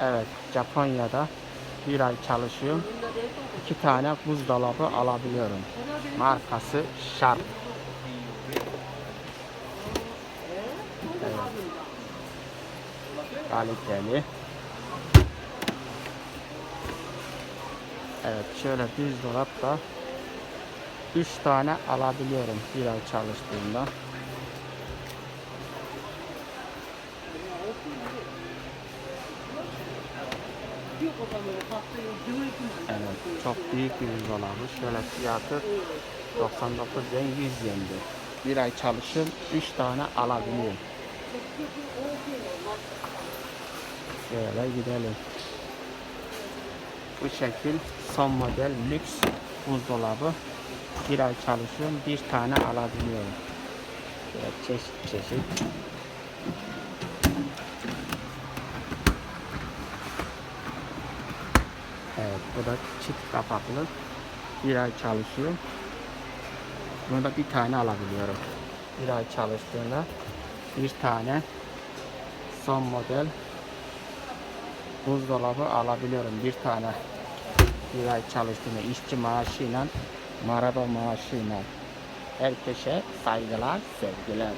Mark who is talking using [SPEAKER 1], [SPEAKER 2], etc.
[SPEAKER 1] Evet, Japonya'da bir ay çalışıyorum. İki tane buzdolabı alabiliyorum. Markası Sharp. Evet. Kaliteli. Evet, şöyle buzdolap da 3 tane alabiliyorum bir ay çalıştığımda. Evet, çok büyük bir buzdolabı. Şöyle fiyatı 99 yen 100 yendi. Bir ay çalışıp 3 tane alabiliyorum. Şöyle gidelim. Bu şekil son model lüks buzdolabı. Bir ay çalışıyorum, bir tane alabiliyorum. Şöyle çeşit çeşit. Evet, bu da çift kapaklı. Bir ay çalışıyor. Bunu da bir tane alabiliyorum. Bir ay çalıştığında bir tane son model buzdolabı alabiliyorum. Bir tane bir ay çalıştığında işçi maaşıyla maraba maaşıyla herkese saygılar, sevgiler.